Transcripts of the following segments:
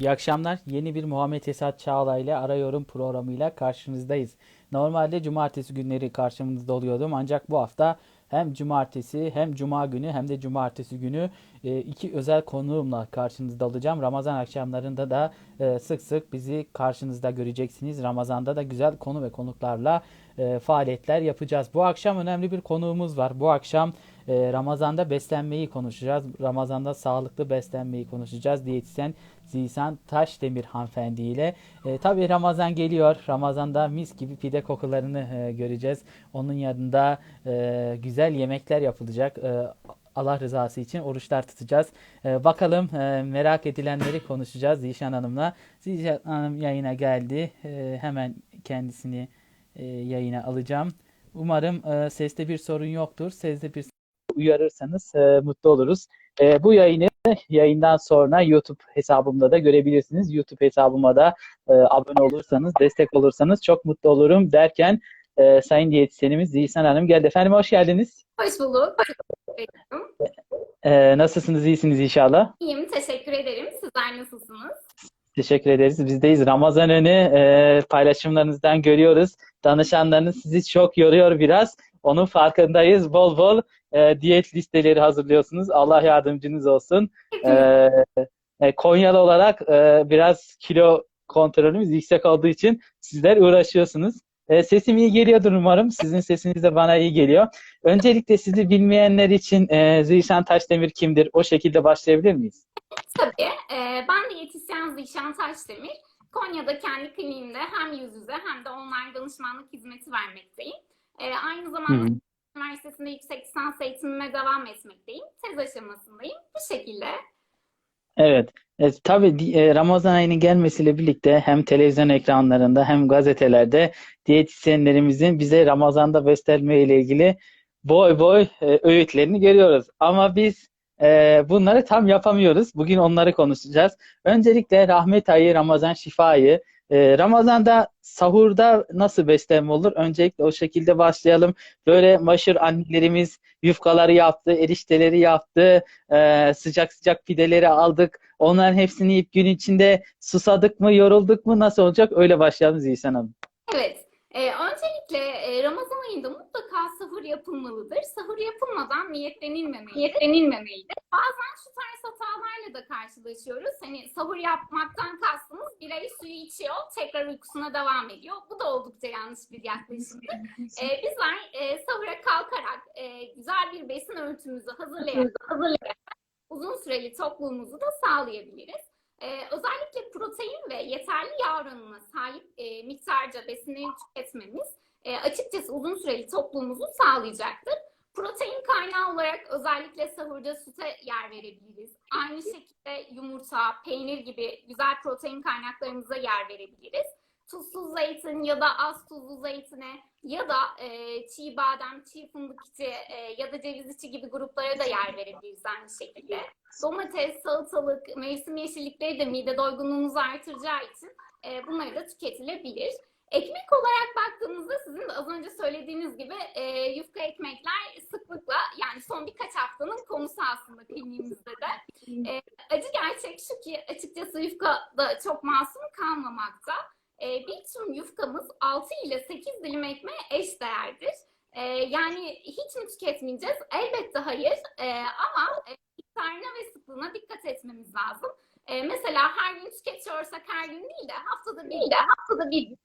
İyi akşamlar. Yeni bir Muhammed Esat Çağla ile Arıyorum programıyla karşınızdayız. Normalde cumartesi günleri karşımızda oluyordum ancak bu hafta hem cumartesi hem cuma günü hem de cumartesi günü e, iki özel konuğumla karşınızda olacağım. Ramazan akşamlarında da e, sık sık bizi karşınızda göreceksiniz. Ramazanda da güzel konu ve konuklarla e, faaliyetler yapacağız. Bu akşam önemli bir konuğumuz var. Bu akşam e, Ramazan'da beslenmeyi konuşacağız. Ramazan'da sağlıklı beslenmeyi konuşacağız. Diyetisyen Zişan Taşdemir hanımefendi ile. E, tabii Ramazan geliyor. Ramazan'da mis gibi pide kokularını e, göreceğiz. Onun yanında e, güzel yemekler yapılacak. E, Allah rızası için oruçlar tutacağız. E, bakalım e, merak edilenleri konuşacağız Zişan Hanım'la. Zişan Hanım yayına geldi. E, hemen kendisini e, yayına alacağım. Umarım e, seste bir sorun yoktur. Seste bir uyarırsanız e, mutlu oluruz. E, bu yayını yayından sonra YouTube hesabımda da görebilirsiniz. YouTube hesabıma da e, abone olursanız, destek olursanız çok mutlu olurum derken e, Sayın Diyetisyenimiz Zihsan Hanım geldi. Efendim hoş geldiniz. Hoş bulduk. E, nasılsınız? İyisiniz inşallah. İyiyim, teşekkür ederim. Sizler nasılsınız? Teşekkür ederiz. Bizdeyiz. Ramazan önü e, paylaşımlarınızdan görüyoruz. Danışanlarınız sizi çok yoruyor biraz. Onun farkındayız. Bol bol e, diyet listeleri hazırlıyorsunuz. Allah yardımcınız olsun. E, e, Konyalı olarak e, biraz kilo kontrolümüz yüksek olduğu için sizler uğraşıyorsunuz. E, sesim iyi geliyordur umarım. Sizin sesiniz de bana iyi geliyor. Öncelikle sizi bilmeyenler için e, Zişan Taşdemir kimdir? O şekilde başlayabilir miyiz? Tabii. e, ben diyetisyen Zişan Taşdemir. Konya'da kendi kliniğimde hem yüz yüze hem de online danışmanlık hizmeti vermekteyim. E, aynı zamanda Hı. Üniversitesinde yüksek lisans eğitimime devam etmekteyim. Tez aşamasındayım. Bu şekilde. Evet. E, tabii e, Ramazan ayının gelmesiyle birlikte hem televizyon ekranlarında hem gazetelerde diyetisyenlerimizin bize Ramazan'da beslenme ile ilgili boy boy e, öğütlerini görüyoruz. Ama biz e, bunları tam yapamıyoruz. Bugün onları konuşacağız. Öncelikle rahmet ayı, Ramazan şifa ayı. E, Ramazan'da sahurda nasıl beslenme olur? Öncelikle o şekilde başlayalım. Böyle meşhur annelerimiz yufkaları yaptı, erişteleri yaptı, e, sıcak sıcak pideleri aldık. Onların hepsini yiyip gün içinde susadık mı, yorulduk mu, nasıl olacak? Öyle başlayalım Zihsan Hanım. Evet. e, öncelikle e, Ramazan ayında mutlaka sahur yapılmalıdır. Sahur yapılmadan niyetlenilmemelidir. Niyetlenilmemelidir. Bazen şu tarz hatalarla da karşılaşıyoruz. Hani sahur yapmaktan kastımız bir ay suyu içiyor, tekrar uykusuna devam ediyor. Bu da oldukça yanlış bir yaklaşımdır. E, bizler e, sahura kalkarak e, güzel bir besin örtümüzü hazırlayarak, hazırlayarak uzun süreli tokluğumuzu da sağlayabiliriz. Ee, özellikle protein ve yeterli yağ oranına sahip e, miktarca besinleri tüketmemiz e, açıkçası uzun süreli tokluğumuzu sağlayacaktır. Protein kaynağı olarak özellikle sahurda süte yer verebiliriz. Aynı şekilde yumurta, peynir gibi güzel protein kaynaklarımıza yer verebiliriz. Tuzsuz zeytin ya da az tuzlu zeytine ya da e, çiğ badem, çiğ fındık içi e, ya da ceviz içi gibi gruplara da yer verebiliriz aynı şekilde. Domates, salatalık, mevsim yeşillikleri de mide doygunluğumuzu artıracağı için e, bunları da tüketilebilir. Ekmek olarak baktığımızda sizin de az önce söylediğiniz gibi e, yufka ekmekler sıklıkla yani son birkaç haftanın konusu aslında kliniğimizde de. E, acı gerçek şu ki açıkçası yufka da çok masum kalmamakta. E, bir tüm yufkamız 6 ile 8 dilim ekmeğe eş değerdir. E, yani hiç mi tüketmeyeceğiz? Elbette hayır. E, ama e, miktarına ve sıklığına dikkat etmemiz lazım. E, mesela her gün tüketiyorsak her gün değil de haftada bir, de haftada bir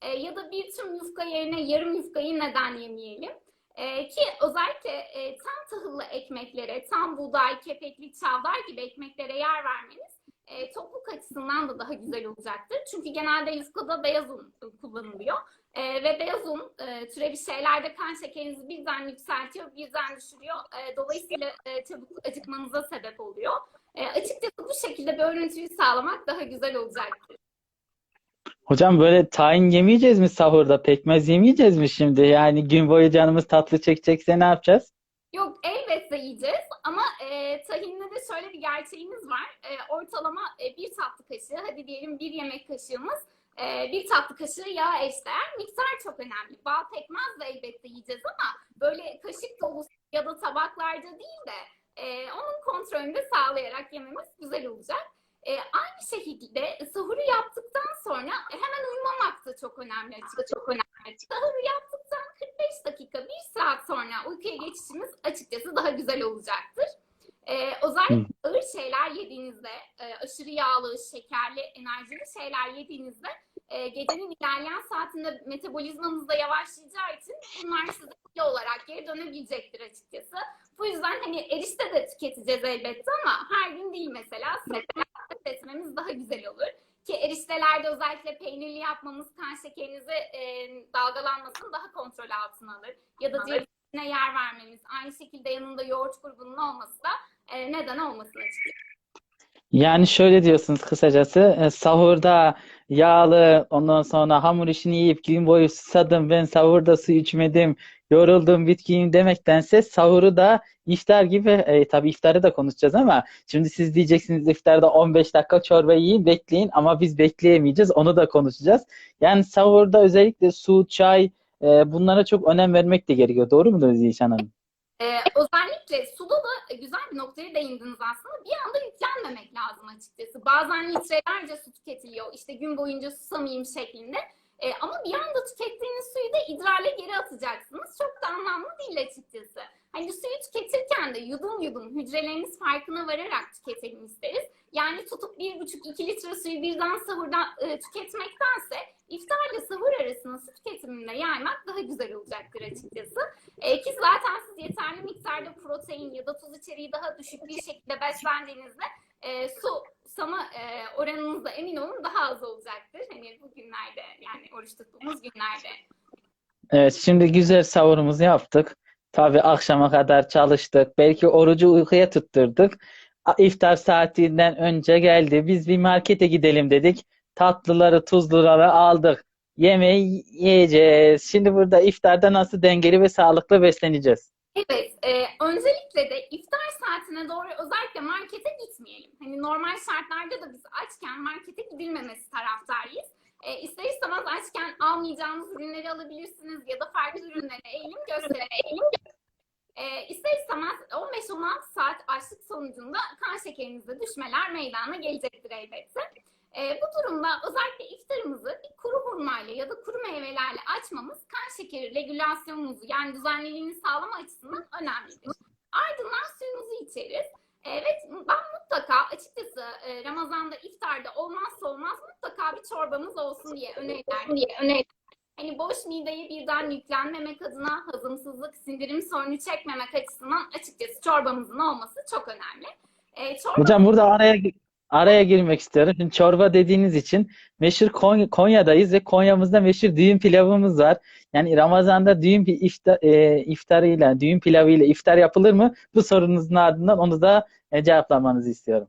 e, ya da bir tüm yufka yerine yarım yufkayı neden yemeyelim? E, ki özellikle e, tam tahıllı ekmeklere, tam buğday, kepekli, çavdar gibi ekmeklere yer vermeniz e, topluluk açısından da daha güzel olacaktır. Çünkü genelde yufkada beyaz un kullanılıyor. E, ve beyaz un e, türevi şeylerde kan şekerinizi birden yükseltiyor, birden düşürüyor. E, dolayısıyla e, çabuk acıkmanıza sebep oluyor. E, açıkçası bu şekilde bir örüntüyü sağlamak daha güzel olacaktır. Hocam böyle tahin yemeyeceğiz mi sahurda? Pekmez yemeyeceğiz mi şimdi? Yani gün boyu canımız tatlı çekecekse ne yapacağız? Yok elbette yiyeceğiz ama e, tahinde de şöyle bir gerçeğimiz var. E, ortalama e, bir tatlı kaşığı, hadi diyelim bir yemek kaşığımız e, bir tatlı kaşığı yağ eşdeğer. Miktar çok önemli. Bal pekmez de elbette yiyeceğiz ama böyle kaşık dolusu ya da tabaklarda değil de e, onun kontrolünü de sağlayarak yememiz güzel olacak. E, aynı şekilde sahuru yaptıktan sonra hemen uyumamak da çok önemli açıkçası. Çok önemli. Sahuru yaptıktan 45 dakika, 1 saat sonra uykuya geçişimiz açıkçası daha güzel olacaktır. Ee, özellikle ağır şeyler yediğinizde, e, aşırı yağlı, şekerli, enerjili şeyler yediğinizde e, gecenin ilerleyen saatinde metabolizmanız da yavaşlayacağı için bunlar size kilo olarak geri dönebilecektir açıkçası. Bu yüzden hani erişte de tüketeceğiz elbette ama her gün değil mesela. Mesela etmemiz daha güzel olur. Ki eriştelerde özellikle peynirli yapmamız kan şekerinizi e, dalgalanmasını daha kontrol altına alır. Ya da cevizine yer vermemiz. Aynı şekilde yanında yoğurt grubunun olması da e, neden olmasın açıkçası. Yani şöyle diyorsunuz kısacası e, sahurda yağlı ondan sonra hamur işini yiyip gün boyu susadım ben sahurda su içmedim yoruldum bitkiyim demektense sahuru da iftar gibi e, tabii iftarı da konuşacağız ama şimdi siz diyeceksiniz iftarda 15 dakika çorba yiyin bekleyin ama biz bekleyemeyeceğiz onu da konuşacağız. Yani sahurda özellikle su, çay e, bunlara çok önem vermek de gerekiyor. Doğru mudur Zişan Hanım? Ee, özellikle suda da güzel bir noktaya değindiniz aslında. Bir anda yüklenmemek lazım açıkçası. Bazen litrelerce su tüketiliyor. İşte gün boyunca susamayayım şeklinde. Ee, ama bir anda tükettiğiniz suyu da idrarla geri atacaksınız. Çok da anlamlı değil açıkçası. Hani suyu tüketirken de yudum yudum hücreleriniz farkına vararak tüketelim isteriz. Yani tutup bir buçuk iki litre suyu birden sahurda e, tüketmektense iftarla sahur arasında su tüketiminde yaymak daha güzel olacaktır açıkçası. E, ki zaten siz yeterli miktarda protein ya da tuz içeriği daha düşük bir şekilde beslendiğinizde e, su sama e, oranınız da emin olun daha az olacaktır. Hani bu günlerde yani oruç tuttuğumuz günlerde. Evet, şimdi güzel sahurumuzu yaptık. Tabii akşama kadar çalıştık. Belki orucu uykuya tutturduk. İftar saatinden önce geldi. Biz bir markete gidelim dedik. Tatlıları, tuzluları aldık. Yemeği yiyeceğiz. Şimdi burada iftarda nasıl dengeli ve sağlıklı besleneceğiz? Evet, e, öncelikle de iftar saatine doğru özellikle markete gitmeyelim. Hani normal şartlarda da biz açken markete gidilmemesi taraftarıyız. E, ister istemez açken almayacağınız ürünleri alabilirsiniz ya da farklı ürünlere eğilim gösterelim. 15-16 saat açlık sonucunda kan şekerinizde düşmeler meydana gelecektir elbette. E, bu durumda özellikle iftarımızı bir kuru hurmayla ya da kuru meyvelerle açmamız kan şekeri regülasyonumuzu yani düzenliliğini sağlama açısından önemlidir. Ardından suyumuzu içeriz. Evet, ben mutlaka açıkçası e, Ramazan'da iftarda olmazsa olmaz mutlaka bir çorbamız olsun diye öneririm. Diye öneririm. Hani boş mideye birden yüklenmemek adına hazımsızlık, sindirim sorunu çekmemek açısından açıkçası çorbamızın olması çok önemli. E, çorba Hocam burada araya araya girmek istiyorum. Şimdi çorba dediğiniz için meşhur Konya, Konya'dayız ve Konya'mızda meşhur düğün pilavımız var. Yani Ramazan'da düğün bir iftar, e, iftarıyla, düğün pilavıyla iftar yapılır mı? Bu sorunuzun ardından onu da e, cevaplamanızı istiyorum.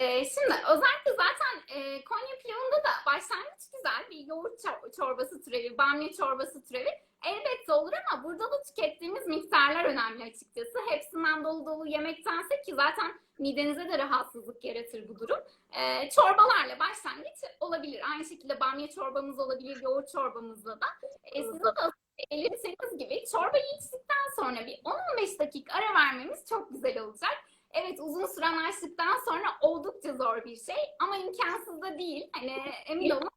Ee, şimdi özellikle zaten e, Konya pilavında da başlangıç güzel bir yoğurt çor- çorbası türevi, bamya çorbası türevi elbette olur ama burada da tükettiğimiz miktarlar önemli açıkçası. Hepsinden dolu dolu yemektense ki zaten midenize de rahatsızlık yaratır bu durum. Ee, çorbalarla başlangıç olabilir. Aynı şekilde bamya çorbamız olabilir, yoğurt çorbamızla da. Ee, sizin de belirttiğiniz gibi çorbayı içtikten sonra bir 10-15 dakika ara vermemiz çok güzel olacak. Evet uzun süren açlıktan sonra oldukça zor bir şey ama imkansız da değil. Hani emin olun.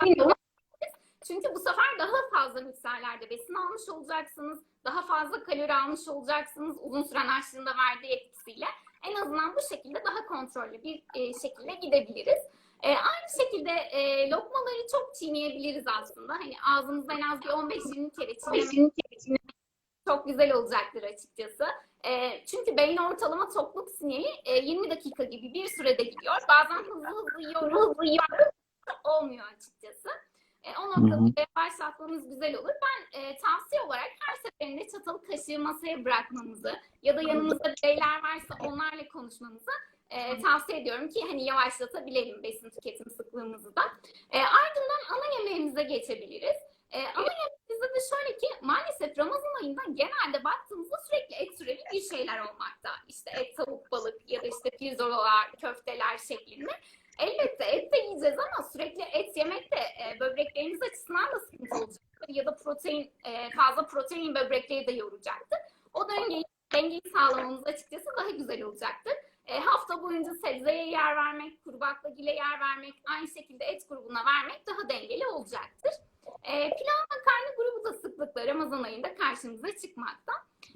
emin olun. Çünkü bu sefer daha fazla miktarlarda besin almış olacaksınız. Daha fazla kalori almış olacaksınız uzun süren açlığında verdiği etkisiyle. En azından bu şekilde daha kontrollü bir e, şekilde gidebiliriz. E, aynı şekilde e, lokmaları çok çiğneyebiliriz aslında. Hani ağzımızda en az bir 15-20 kere çiğnemek çok güzel olacaktır açıkçası. E, çünkü beyin ortalama tokluk sinyali e, 20 dakika gibi bir sürede gidiyor. Bazen hızlı hızlı yiyoruz, hızlı yiyoruz. Olmuyor açıkçası. E, o noktada başlatmamız güzel olur. Ben e, tavsiye olarak her seferinde çatal kaşığı masaya bırakmamızı ya da yanımızda bireyler varsa onlarla konuşmamızı e, tavsiye ediyorum ki hani yavaşlatabilelim besin tüketim sıklığımızı da. E, ardından ana yemeğimize geçebiliriz. E, ana yemeğimizde de şöyle ki maalesef Ramazan ayında genelde baktığımızda sürekli et türevi bir şeyler olmakta. İşte et, tavuk, balık ya da işte pirzolalar, köfteler şeklinde. Elbette et de yiyeceğiz ama sürekli et yemek de e, böbrekleriniz açısından da sıkıntı olacaktır. Ya da protein, e, fazla protein böbrekleri de yoracaktır. O dengeyi, dengeyi sağlamamız açıkçası daha güzel olacaktır. E, hafta boyunca sebzeye yer vermek, kuru baklagile yer vermek, aynı şekilde et grubuna vermek daha dengeli olacaktır. E, pilav makarna grubu da sıklıkla Ramazan ayında karşımıza çıkmakta.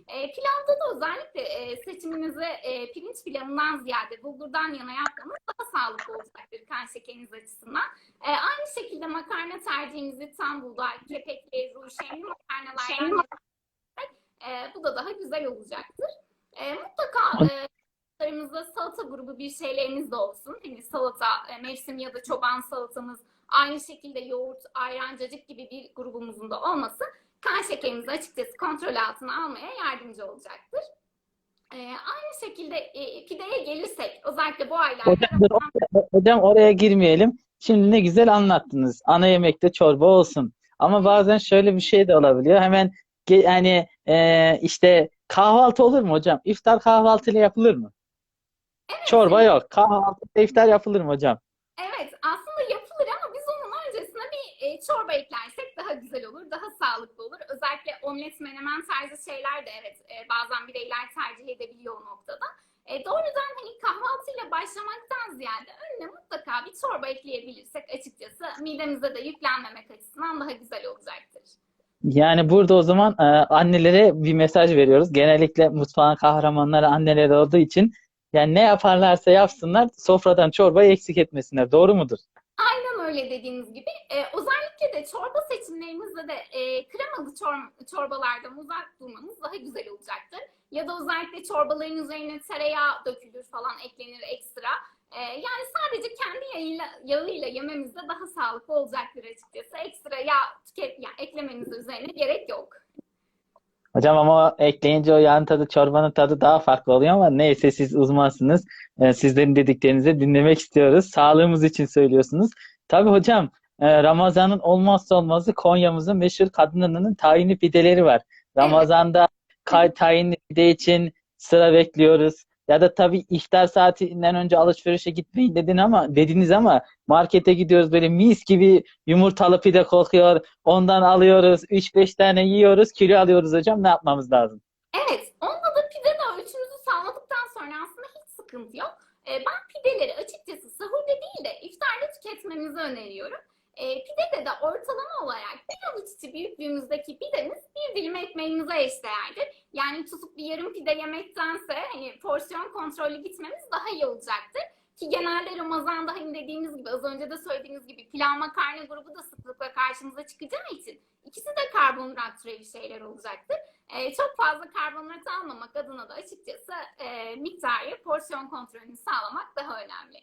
E, pilavda da özellikle e, seçiminizi e, pirinç pilavından ziyade bulgurdan yana yapmanız daha sağlıklı olacaktır kan şekeriniz açısından. E, aynı şekilde makarna tercihinizi tam buğday, kepekli, ruşenli makarnalardan e, bu da daha güzel olacaktır. E, mutlaka e, Tarımızda salata grubu bir şeyleriniz de olsun. Hani salata, e, mevsim ya da çoban salatamız, aynı şekilde yoğurt, ayran, cacık gibi bir grubumuzun da olması kan şekerimizi açıkçası kontrol altına almaya yardımcı olacaktır. E, aynı şekilde e, pideye gelirsek, özellikle bu aylarda Hocam, oraya- hocam oraya girmeyelim. Şimdi ne güzel anlattınız. Ana yemekte çorba olsun. Ama bazen şöyle bir şey de olabiliyor. Hemen yani e, işte kahvaltı olur mu hocam? İftar kahvaltıyla yapılır mı? Çorba yok. Kahvaltı iftar yapılır mı hocam? Evet, aslında yapılır ama biz onun öncesine bir e, çorba eklersek daha güzel olur, daha sağlıklı olur. Özellikle omlet, menemen tarzı şeyler de evet e, bazen bireyler tercih edebiliyor o noktada. E, doğrudan hani kahvaltıyla başlamaktan ziyade önüne mutlaka bir çorba ekleyebilirsek açıkçası midemize de yüklenmemek açısından daha güzel olacaktır. Yani burada o zaman e, annelere bir mesaj veriyoruz. Genellikle mutfağın kahramanları anneler olduğu için yani ne yaparlarsa yapsınlar sofradan çorbayı eksik etmesinler. Doğru mudur? Aynen öyle dediğiniz gibi. Ee, özellikle de çorba seçimlerimizde de e, kremalı çor- çorbalardan uzak durmanız daha güzel olacaktır. Ya da özellikle çorbaların üzerine tereyağı dökülür falan eklenir ekstra. Ee, yani sadece kendi yağıyla, yağıyla yememiz de daha sağlıklı olacaktır açıkçası. Ekstra yağ tüket, yani eklemeniz üzerine gerek yok. Hocam ama ekleyince o yağın tadı, çorbanın tadı daha farklı oluyor ama neyse siz uzmansınız. Ee, sizlerin dediklerinizi dinlemek istiyoruz. Sağlığımız için söylüyorsunuz. Tabii hocam e, Ramazan'ın olmazsa olmazı Konya'mızın meşhur kadınının tayini pideleri var. Ramazan'da kay, tayinli pide için sıra bekliyoruz. Ya da tabii iftar saatinden önce alışverişe gitmeyin dedin ama dediniz ama markete gidiyoruz böyle mis gibi yumurtalı pide kokuyor. Ondan alıyoruz. 3-5 tane yiyoruz. Kilo alıyoruz hocam. Ne yapmamız lazım? Evet, onda da pide de ölçümüzü sağladıktan sonra aslında hiç sıkıntı yok. Ee, ben pideleri açıkçası sahurda değil de iftarda tüketmemizi öneriyorum. Ee, pidede de ortalama olarak bir avuç içi büyüklüğümüzdeki pidemiz bir dilim ekmeğimize eşdeğerdir. Yani tutup bir yarım pide yemektense hani porsiyon kontrollü gitmemiz daha iyi olacaktır. Ki genelde Ramazan'da hani dediğimiz gibi az önce de söylediğimiz gibi pilav makarna grubu da sıklıkla karşımıza çıkacağı için ikisi de karbonhidrat türevi şeyler olacaktır. Ee, çok fazla karbonhidrat almamak adına da açıkçası e, miktarı, porsiyon kontrolünü sağlamak daha önemli.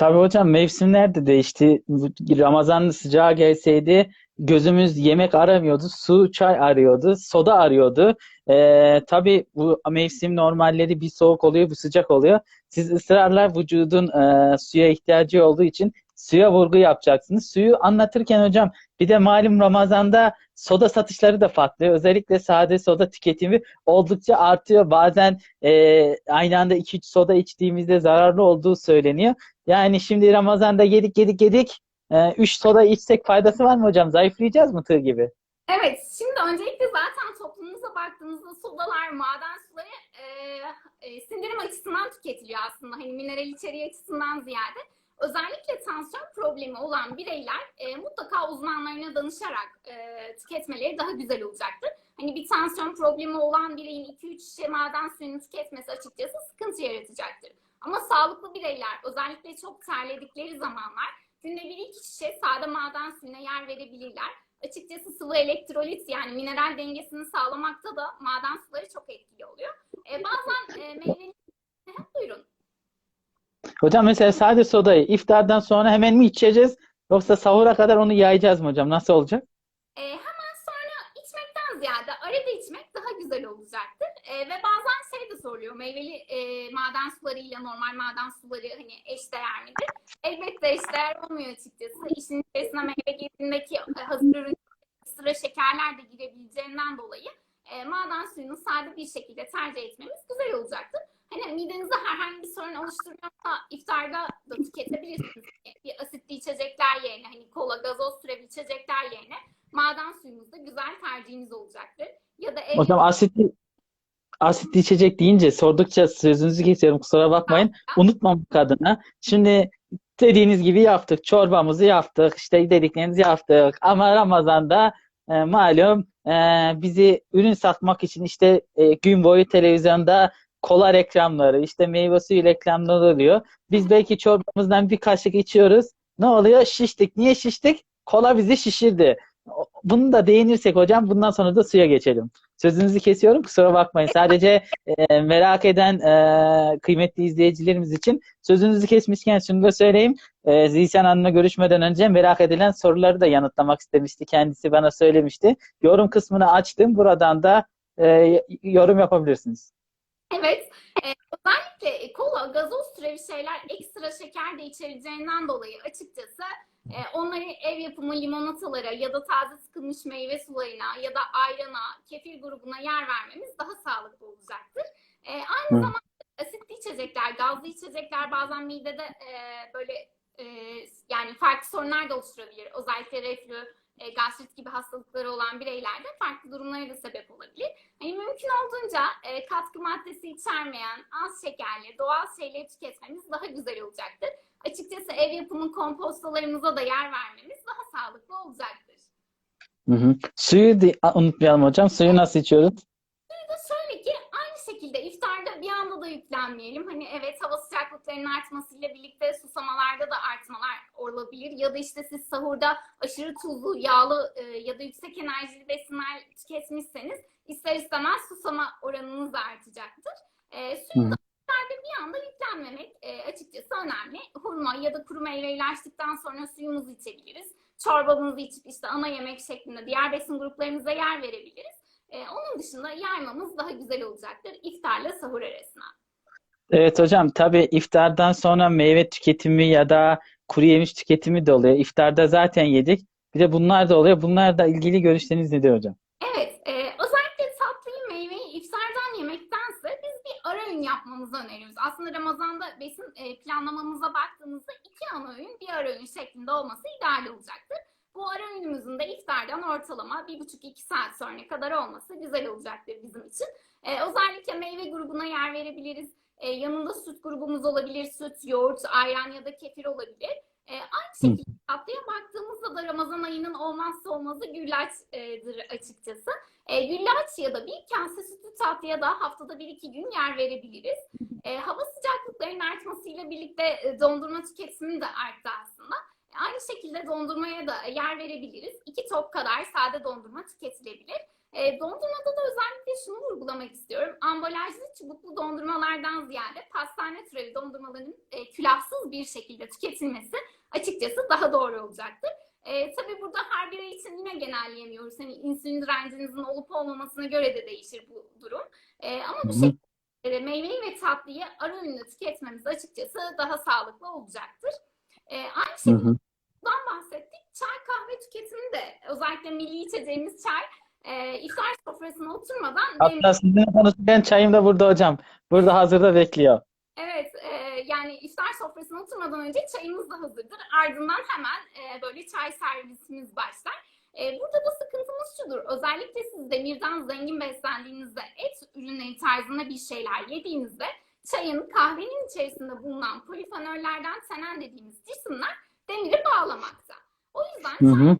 Tabii hocam mevsimler de değişti. Ramazan sıcağı gelseydi gözümüz yemek aramıyordu. Su, çay arıyordu. Soda arıyordu. Ee, tabii bu mevsim normalleri bir soğuk oluyor, bir sıcak oluyor. Siz ısrarla vücudun e, suya ihtiyacı olduğu için suya vurgu yapacaksınız. Suyu anlatırken hocam bir de malum Ramazan'da soda satışları da farklı. Özellikle sade soda tüketimi oldukça artıyor. Bazen e, aynı anda 2-3 soda içtiğimizde zararlı olduğu söyleniyor. Yani şimdi Ramazan'da yedik yedik yedik. 3 soda içsek faydası var mı hocam? Zayıflayacağız mı tığ gibi? Evet, şimdi öncelikle zaten toplumumuza baktığımızda sodalar, maden suları e, e, sindirim açısından tüketiliyor aslında. Hani mineral içeriği açısından ziyade. Özellikle tansiyon problemi olan bireyler e, mutlaka uzmanlarına danışarak e, tüketmeleri daha güzel olacaktır. Hani bir tansiyon problemi olan bireyin 2-3 şişe maden suyunu tüketmesi açıkçası sıkıntı yaratacaktır. Ama sağlıklı bireyler özellikle çok terledikleri zamanlar günde bir iki şişe sade maden suyuna yer verebilirler. Açıkçası sıvı elektrolit yani mineral dengesini sağlamakta da maden suları çok etkili oluyor. E, bazen e, meyveli... Buyurun. Hocam mesela sade sodayı iftardan sonra hemen mi içeceğiz? Yoksa sahura kadar onu yayacağız mı hocam? Nasıl olacak? E, hemen sonra içmekten ziyade arada içmek daha güzel olacaktır. E, ve bazen soruluyor, meyveli e, maden sularıyla normal maden suları hani eşdeğer midir? Elbette eşdeğer olmuyor açıkçası. İşin içerisine meyve girdiğindeki e, hazır ürün sıra şekerler de girebileceğinden dolayı e, maden suyunu sade bir şekilde tercih etmemiz güzel olacaktır. Hani midenize herhangi bir sorun oluşturmuyorsa iftarda da tüketebilirsiniz. Bir asitli içecekler yerine hani kola, gazoz türevi içecekler yerine maden suyunuz da güzel tercihiniz olacaktır. Ya da Hocam asitli asitli içecek deyince sordukça sözünüzü kesiyorum kusura bakmayın. Unutmamak adına. Şimdi dediğiniz gibi yaptık. Çorbamızı yaptık. işte dediklerinizi yaptık. Ama Ramazan'da e, malum e, bizi ürün satmak için işte e, gün boyu televizyonda kola reklamları, işte meyve suyu reklamları oluyor. Biz belki çorbamızdan bir kaşık içiyoruz. Ne oluyor? Şiştik. Niye şiştik? Kola bizi şişirdi. Bunu da değinirsek hocam bundan sonra da suya geçelim. Sözünüzü kesiyorum kusura bakmayın. Sadece e, merak eden e, kıymetli izleyicilerimiz için sözünüzü kesmişken şunu da söyleyeyim. E, Zişan Hanım'la görüşmeden önce merak edilen soruları da yanıtlamak istemişti. Kendisi bana söylemişti. Yorum kısmını açtım. Buradan da e, yorum yapabilirsiniz. Evet, e, özellikle kola, gazoz türevi şeyler ekstra şeker de içereceğinden dolayı açıkçası e, onları ev yapımı limonatalara ya da taze sıkılmış meyve sularına ya da ayrana, kefir grubuna yer vermemiz daha sağlıklı olacaktır. E, aynı Hı. zamanda asitli içecekler, gazlı içecekler bazen midede e, böyle e, yani farklı sorunlar da oluşturabilir. Özellikle reflü, e, gastrit gibi hastalıkları olan bireylerde farklı durumlara da sebep olabilir. Hani mümkün olduğunca e, katkı maddesi içermeyen, az şekerli, doğal şeyleri tüketmemiz daha güzel olacaktır. Açıkçası ev yapımı kompostolarımıza da yer vermemiz daha sağlıklı olacaktır. Hı hı. Suyu a- unutmayalım hocam. Suyu nasıl içiyoruz? da şöyle ki aynı şekilde iftarda bir anda da yüklenmeyelim. Hani evet hava sıcaklıklarının artmasıyla birlikte susamalarda da artmalar olabilir. Ya da işte siz sahurda aşırı tuzlu, yağlı e, ya da yüksek enerjili besinler tüketmişseniz ister istemez susama oranınız artacaktır. E, suyu da anda yüklenmemek e, açıkçası önemli. Hurma ya da kuru meyveyle açtıktan sonra suyumuzu içebiliriz. Çorbamızı içip işte ana yemek şeklinde diğer besin gruplarımıza yer verebiliriz. Ee, onun dışında yaymamız daha güzel olacaktır iftarla sahur arasına. Evet hocam tabii iftardan sonra meyve tüketimi ya da kuru yemiş tüketimi de oluyor. İftarda zaten yedik. Bir de bunlar da oluyor. Bunlarla ilgili görüşleriniz nedir hocam? Evet, e, özellikle tatlıyı, meyveyi iftardan yemektense biz bir ara öğün yapmamızı öneriyoruz. Aslında Ramazan'da besin e, planlamamıza baktığımızda iki ana öğün bir ara öğün şeklinde olması ideal olacaktır. Bu ara öğünümüzün de iftardan ortalama bir buçuk iki saat sonra kadar olması güzel olacaktır bizim için. E, özellikle meyve grubuna yer verebiliriz. E, yanında süt grubumuz olabilir. Süt, yoğurt, ayran ya da kefir olabilir. E, aynı şekilde tatlıya baktığımızda da Ramazan ayının olmazsa olmazı güllaçdır açıkçası. E, güllaç ya da bir kase sütlü tatlıya da haftada bir iki gün yer verebiliriz. E, hava sıcaklıklarının artmasıyla birlikte e, dondurma tüketimi de arttı aslında. E, aynı şekilde dondurmaya da yer verebiliriz. İki top kadar sade dondurma tüketilebilir. E, dondurmada da özellikle şunu vurgulamak istiyorum. Ambalajlı çubuklu dondurmalardan ziyade pastane türevi dondurmaların e, külahsız bir şekilde tüketilmesi açıkçası daha doğru olacaktır. E, tabii burada her birey için yine genelleyemiyoruz. Hani insülin direncinizin olup olmamasına göre de değişir bu durum. E, ama bu şekilde de meyveyi ve tatlıyı ara öğünle tüketmemiz açıkçası daha sağlıklı olacaktır. E, aynı şekilde hı. bundan bahsettik. Çay kahve tüketimi de özellikle milli içeceğimiz çay e, iftar sofrasına oturmadan Hatta sizinle konuşurken çayım da burada hocam. Burada hazırda bekliyor. Evet, e, yani iftar sofrasına oturmadan önce çayımız da hazırdır. Ardından hemen e, böyle çay servisimiz başlar. E, burada da sıkıntımız şudur. Özellikle siz demirden zengin beslendiğinizde, et ürünleri tarzında bir şeyler yediğinizde çayın kahvenin içerisinde bulunan polifenollerden tenen dediğimiz cisimler demiri bağlamakta. O yüzden Hı hı.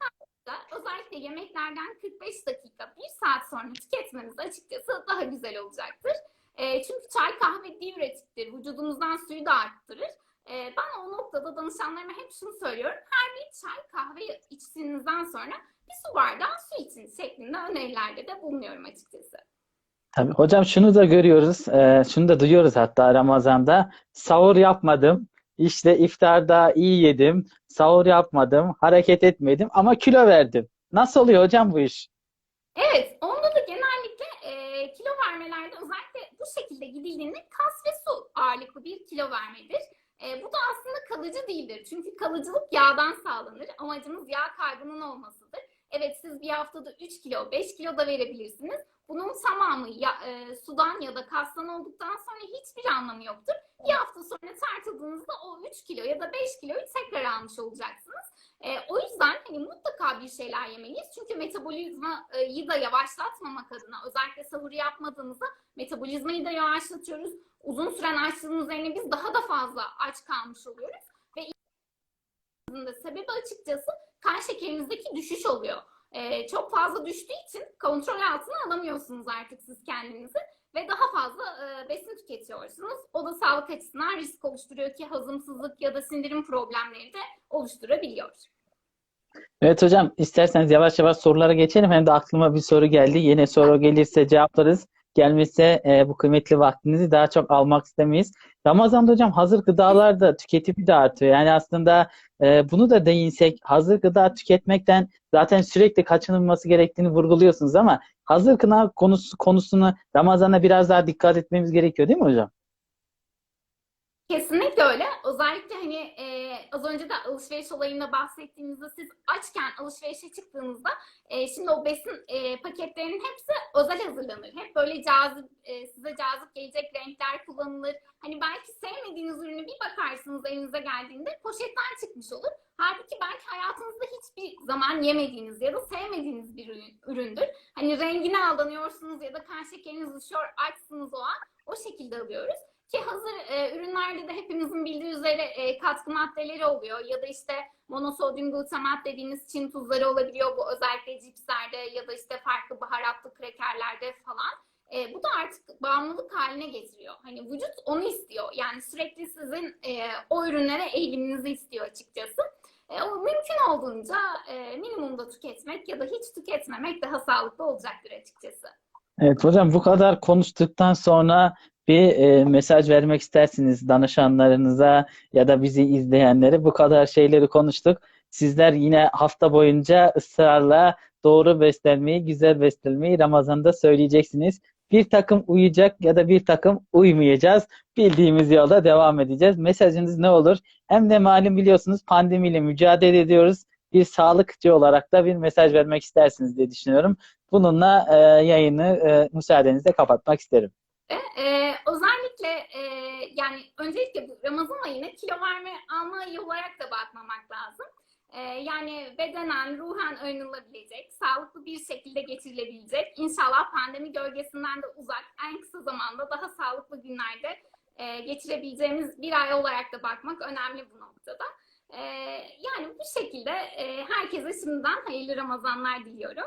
özellikle yemeklerden 45 dakika, 1 saat sonra tüketmemiz açıkçası daha güzel olacaktır. E, çünkü çay kahve diüretiktir. Vücudumuzdan suyu da arttırır. E, ben o noktada danışanlarıma hep şunu söylüyorum. Her bir çay kahve içtiğinizden sonra bir su bardağı su için şeklinde önerilerde de bulunuyorum açıkçası. Tabii hocam şunu da görüyoruz. e, şunu da duyuyoruz hatta Ramazan'da. Sahur yapmadım. İşte iftarda iyi yedim. Sahur yapmadım. Hareket etmedim ama kilo verdim. Nasıl oluyor hocam bu iş? Evet, onda da genellikle e, kilo vermelerde özellikle şekilde gidildiğinde kas ve su ağırlıklı bir kilo vermedir. E, bu da aslında kalıcı değildir. Çünkü kalıcılık yağdan sağlanır. Amacımız yağ kaybının olmasıdır. Evet siz bir haftada 3 kilo, 5 kilo da verebilirsiniz. Bunun tamamı ya, e, sudan ya da kastan olduktan sonra hiçbir anlamı yoktur. Bir hafta sonra tartıldığınızda o 3 kilo ya da 5 kiloyu tekrar almış olacaksınız. E, o yüzden hani mutlaka bir şeyler yemeliyiz. Çünkü metabolizmayı da yavaşlatmamak adına özellikle sahur yapmadığımızda metabolizmayı da yavaşlatıyoruz. Uzun süren açlığın üzerine biz daha da fazla aç kalmış oluyoruz. Ve sebebi açıkçası kan şekerimizdeki düşüş oluyor. E, çok fazla düştüğü için kontrol altına alamıyorsunuz artık siz kendinizi ve daha fazla e, besin tüketiyorsunuz. O da sağlık açısından risk oluşturuyor ki hazımsızlık ya da sindirim problemleri de oluşturabiliyor. Evet hocam isterseniz yavaş yavaş sorulara geçelim. Hem de aklıma bir soru geldi. Yine soru gelirse cevaplarız. Gelmezse e, bu kıymetli vaktinizi daha çok almak istemeyiz. Ramazan'da hocam hazır gıdalarda tüketimi de artıyor. Yani aslında e, bunu da değinsek hazır gıda tüketmekten zaten sürekli kaçınılması gerektiğini vurguluyorsunuz ama hazır gıda konusu, konusunu Ramazan'da biraz daha dikkat etmemiz gerekiyor değil mi hocam? Kesinlikle öyle. Özellikle hani e, az önce de alışveriş olayında bahsettiğimizde siz açken alışverişe çıktığınızda e, şimdi o besin e, paketlerinin hepsi özel hazırlanır. Hep böyle cazip, e, size cazip gelecek renkler kullanılır. Hani belki sevmediğiniz ürünü bir bakarsınız elinize geldiğinde poşetten çıkmış olur. Halbuki belki hayatınızda hiçbir zaman yemediğiniz ya da sevmediğiniz bir ürün, üründür. Hani rengine aldanıyorsunuz ya da kan şekeriniz düşüyor, açsınız o an. O şekilde alıyoruz. Ki hazır e, ürünlerde de hepimizin bildiği üzere e, katkı maddeleri oluyor ya da işte monosodyum glutamat dediğimiz Çin tuzları olabiliyor bu özellikle cipslerde ya da işte farklı baharatlı krekerlerde falan. E, bu da artık bağımlılık haline getiriyor. Hani vücut onu istiyor. Yani sürekli sizin e, o ürünlere eğiliminizi istiyor açıkçası. E, o mümkün olduğunca e, minimumda tüketmek ya da hiç tüketmemek daha sağlıklı olacaktır açıkçası. Evet hocam bu kadar konuştuktan sonra bir e, mesaj vermek istersiniz danışanlarınıza ya da bizi izleyenlere. Bu kadar şeyleri konuştuk. Sizler yine hafta boyunca ısrarla doğru beslenmeyi, güzel beslenmeyi Ramazan'da söyleyeceksiniz. Bir takım uyuyacak ya da bir takım uymayacağız. Bildiğimiz yolda devam edeceğiz. Mesajınız ne olur? Hem de malum biliyorsunuz pandemiyle mücadele ediyoruz. Bir sağlıkçı olarak da bir mesaj vermek istersiniz diye düşünüyorum. Bununla e, yayını e, müsaadenizle kapatmak isterim. Ee, özellikle e, yani öncelikle Ramazan ayını kilo verme alma ayı olarak da bakmamak lazım. Ee, yani bedenen, ruhen arınılabilecek, sağlıklı bir şekilde geçirilebilecek, inşallah pandemi gölgesinden de uzak, en kısa zamanda daha sağlıklı günlerde e, geçirebileceğimiz bir ay olarak da bakmak önemli bu noktada. Ee, yani bu şekilde e, herkese şimdiden hayırlı Ramazanlar diliyorum.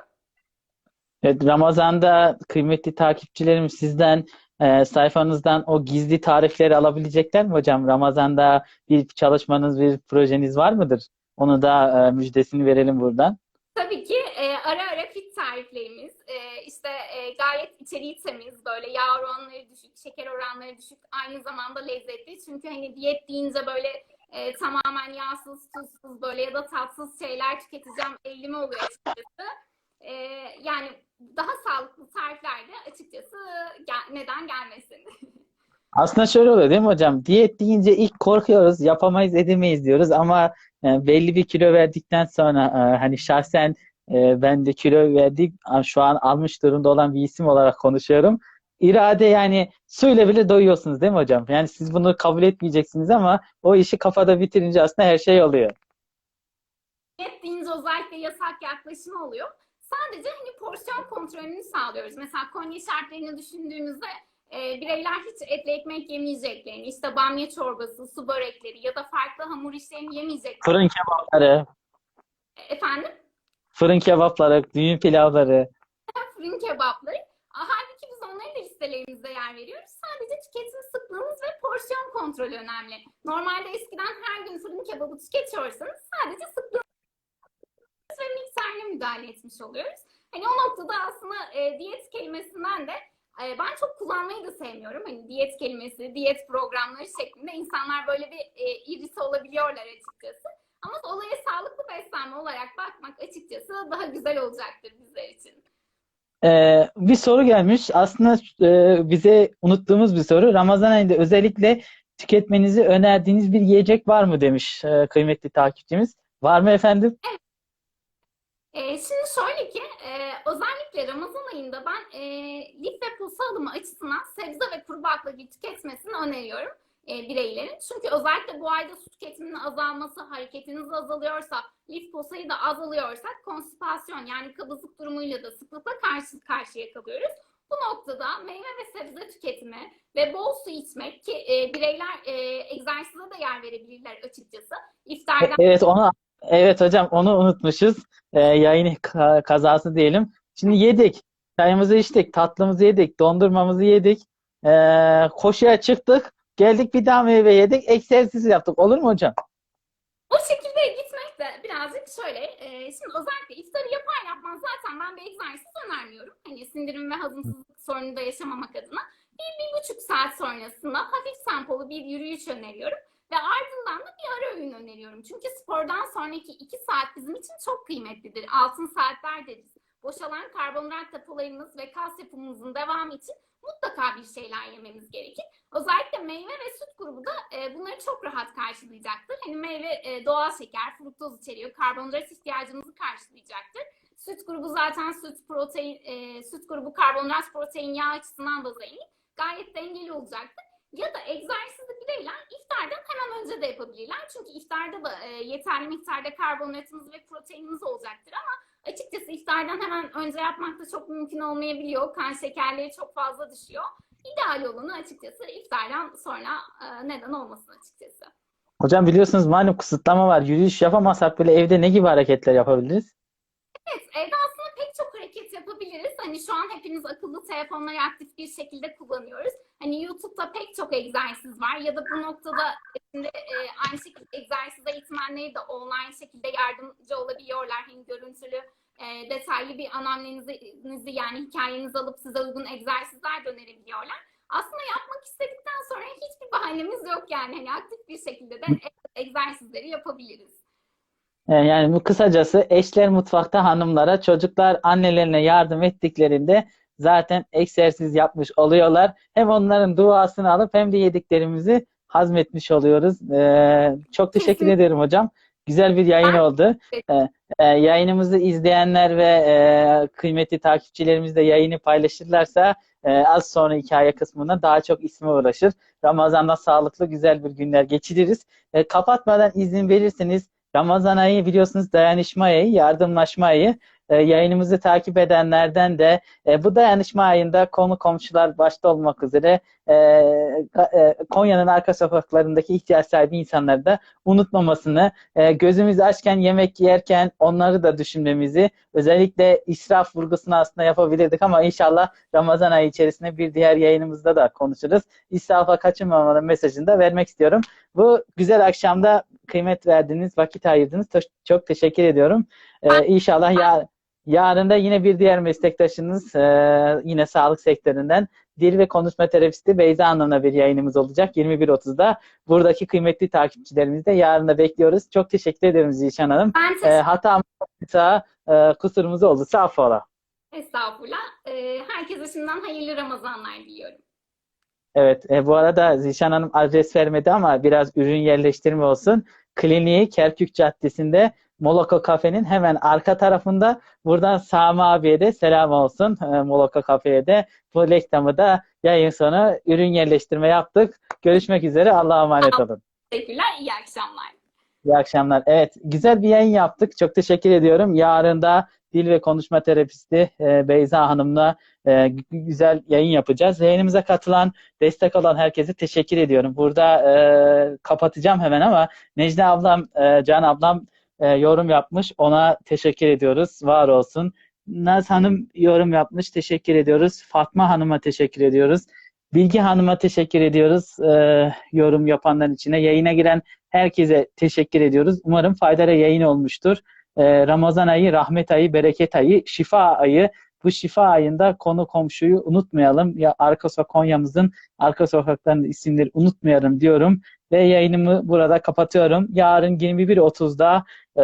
Evet, Ramazan'da kıymetli takipçilerim sizden e, sayfanızdan o gizli tarifleri alabilecekler mi hocam? Ramazan'da bir çalışmanız, bir projeniz var mıdır? Onu da e, müjdesini verelim buradan. Tabii ki e, ara ara fit tariflerimiz, e, işte e, gayet içeriği temiz, böyle yağ oranları düşük, şeker oranları düşük, aynı zamanda lezzetli. Çünkü hani diyet deyince böyle e, tamamen yağsız, tuzsuz böyle ya da tatsız şeyler tüketeceğim eğilimi oluyor açıkçası. E, yani daha sağlıklı tarifler de açıkçası gel- neden gelmesin? Aslında şöyle oluyor değil mi hocam? Diyet deyince ilk korkuyoruz, yapamayız, edemeyiz diyoruz ama e, belli bir kilo verdikten sonra e, hani şahsen e, ben de kilo verdik, şu an almış durumda olan bir isim olarak konuşuyorum. İrade yani suyla bile doyuyorsunuz değil mi hocam? Yani siz bunu kabul etmeyeceksiniz ama o işi kafada bitirince aslında her şey oluyor. Diyet deyince özellikle yasak yaklaşımı oluyor. Sadece hani porsiyon kontrolünü sağlıyoruz. Mesela Konya şartlarını düşündüğümüzde e, bireyler hiç etli ekmek yemeyeceklerini, işte bamya çorbası, su börekleri ya da farklı hamur işlerini yemeyeceklerini. Fırın kebapları, Efendim? fırın kebapları, düğün pilavları. Fırın kebapları. Halbuki biz onları da listelerimizde yer veriyoruz. Sadece tüketim sıklığımız ve porsiyon kontrolü önemli. Normalde eskiden her gün fırın kebabı tüketiyorsanız sadece sıklığımız ve mikserine müdahale etmiş oluyoruz. Hani o noktada aslında e, diyet kelimesinden de e, ben çok kullanmayı da sevmiyorum. Hani diyet kelimesi, diyet programları şeklinde insanlar böyle bir e, irisi olabiliyorlar açıkçası. Ama olaya sağlıklı beslenme olarak bakmak açıkçası daha güzel olacaktır bizler için. Ee, bir soru gelmiş. Aslında e, bize unuttuğumuz bir soru. Ramazan ayında özellikle tüketmenizi önerdiğiniz bir yiyecek var mı demiş e, kıymetli takipçimiz. Var mı efendim? Ee, şimdi şöyle ki e, özellikle Ramazan ayında ben e, lif ve pulsa alımı açısından sebze ve kuru baklagil tüketmesini öneriyorum. e, bireylerin. Çünkü özellikle bu ayda su tüketiminin azalması, hareketiniz azalıyorsa, lipo sayı da azalıyorsa konstipasyon yani kabızlık durumuyla da sıklıkla karşı karşıya kalıyoruz. Bu noktada meyve ve sebze tüketimi ve bol su içmek ki e, bireyler e, egzersize de yer verebilirler açıkçası. İftardan Evet onu evet hocam onu unutmuşuz. Ee, yayın ka- kazası diyelim. Şimdi yedik. Çayımızı içtik, tatlımızı yedik, dondurmamızı yedik. Ee, koşuya çıktık. Geldik bir daha meyve yedik. Egzersiz yaptık. Olur mu hocam? O şekilde gitmek de birazcık şöyle, e, şimdi özellikle iftarı yapar yapmaz zaten ben bir egzersiz önermiyorum. Hani sindirim ve hazımsızlık sorunu da yaşamamak adına. Bir, bir buçuk saat sonrasında hafif tempolu bir yürüyüş öneriyorum. Ve ardından da bir ara öğün öneriyorum. Çünkü spordan sonraki iki saat bizim için çok kıymetlidir. Altın saatler deriz. Boşalan karbonhidrat depolarımız ve kas yapımımızın devamı için mutlaka bir şeyler yememiz gerekir. Özellikle meyve ve süt grubu da e, bunları çok rahat karşılayacaktır. Hani meyve e, doğal şeker, fruktoz içeriyor, karbonhidrat ihtiyacımızı karşılayacaktır. Süt grubu zaten süt, protein, e, süt grubu karbonhidrat, protein, yağ açısından da zengin. Gayet dengeli olacaktır. Ya da egzersizli bireyler önce de yapabilirler. Çünkü iftarda da e, yeterli miktarda karbonhidratımız ve proteinimiz olacaktır ama açıkçası iftardan hemen önce yapmak da çok mümkün olmayabiliyor. Kan şekerleri çok fazla düşüyor. İdeal olanı açıkçası iftardan sonra e, neden olmasın açıkçası. Hocam biliyorsunuz malum kısıtlama var. Yürüyüş yapamazsak böyle evde ne gibi hareketler yapabiliriz? Evet, evde aslında pek çok hareket yapabiliriz. Hani şu an hepimiz akıllı telefonları aktif bir şekilde kullanıyoruz. Hani YouTube'da pek çok egzersiz var ya da bu noktada şimdi e, aynı şekilde egzersiz eğitmenleri de online şekilde yardımcı olabiliyorlar. Hani görüntülü e, detaylı bir anamnenizi yani hikayenizi alıp size uygun egzersizler de önerebiliyorlar. Aslında yapmak istedikten sonra hiçbir bahanemiz yok yani. Hani aktif bir şekilde de egzersizleri yapabiliriz. Ee, Yani bu kısacası eşler mutfakta hanımlara, çocuklar annelerine yardım ettiklerinde zaten egzersiz yapmış oluyorlar. Hem onların duasını alıp hem de yediklerimizi hazmetmiş oluyoruz. Ee, çok teşekkür ederim hocam. Güzel bir yayın oldu. Ee, e, yayınımızı izleyenler ve e, kıymetli takipçilerimiz de yayını paylaşırlarsa e, az sonra hikaye kısmında daha çok isme ulaşır. Ramazan'da sağlıklı güzel bir günler geçiririz. E, kapatmadan izin verirseniz Ramazan ayı biliyorsunuz dayanışma ayı, yardımlaşma ayı. E, yayınımızı takip edenlerden de e, bu dayanışma ayında konu komşular başta olmak üzere e, e, Konya'nın arka sokaklarındaki ihtiyaç sahibi insanları da unutmamasını, e, gözümüzü açken yemek yerken onları da düşünmemizi, özellikle israf vurgusunu aslında yapabilirdik ama inşallah Ramazan ayı içerisinde bir diğer yayınımızda da konuşuruz. İsrafa kaçınmamanın mesajını da vermek istiyorum. Bu güzel akşamda kıymet verdiğiniz, vakit ayırdınız. Çok, çok teşekkür ediyorum. Ee, inşallah ya, yarın da yine bir diğer meslektaşınız, e, yine sağlık sektöründen dil ve konuşma terapisti Beyza Hanım'la bir yayınımız olacak 21.30'da. Buradaki kıymetli takipçilerimizi de yarın da bekliyoruz. Çok teşekkür ederim Zişan Hanım. Ben Ee, teşekkür hatam olursa, e, kusurumuz olursa affola. Estağfurullah. Ee, herkese şimdiden hayırlı Ramazanlar diliyorum. Evet, e, bu arada Zişan Hanım adres vermedi ama biraz ürün yerleştirme olsun. Kliniği Kerkük Caddesi'nde Moloko Kafe'nin hemen arka tarafında. Buradan Sami abiye de selam olsun e, Moloko Kafe'ye de. Bu reklamı da yayın sonu ürün yerleştirme yaptık. Görüşmek üzere. Allah'a emanet olun. Teşekkürler. iyi akşamlar. İyi akşamlar. Evet, güzel bir yayın yaptık. Çok teşekkür ediyorum. Yarın da dil ve konuşma terapisti e, Beyza Hanım'la e, gü- güzel yayın yapacağız. Yayınımıza katılan, destek olan herkese teşekkür ediyorum. Burada e, kapatacağım hemen ama Necla ablam, e, Can ablam e, yorum yapmış. Ona teşekkür ediyoruz. Var olsun. Naz Hanım yorum yapmış. Teşekkür ediyoruz. Fatma Hanım'a teşekkür ediyoruz. Bilgi Hanım'a teşekkür ediyoruz. E, yorum yapanların içine. Yayına giren herkese teşekkür ediyoruz. Umarım faydalı yayın olmuştur. Ee, Ramazan ayı, rahmet ayı, bereket ayı, şifa ayı. Bu şifa ayında konu komşuyu unutmayalım. Ya arka Konya'mızın arka sokaklarının isimleri unutmayalım diyorum. Ve yayınımı burada kapatıyorum. Yarın 21.30'da e,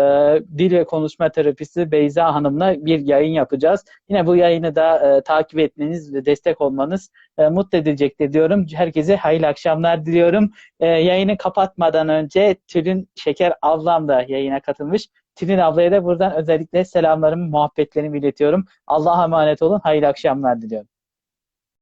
dil ve konuşma terapisi Beyza Hanım'la bir yayın yapacağız. Yine bu yayını da e, takip etmeniz ve destek olmanız e, mutlu edecektir diyorum. Herkese hayırlı akşamlar diliyorum. E, yayını kapatmadan önce Tülin Şeker ablam da yayına katılmış. Tülin ablaya da buradan özellikle selamlarımı, muhabbetlerimi iletiyorum. Allah'a emanet olun. Hayırlı akşamlar diliyorum.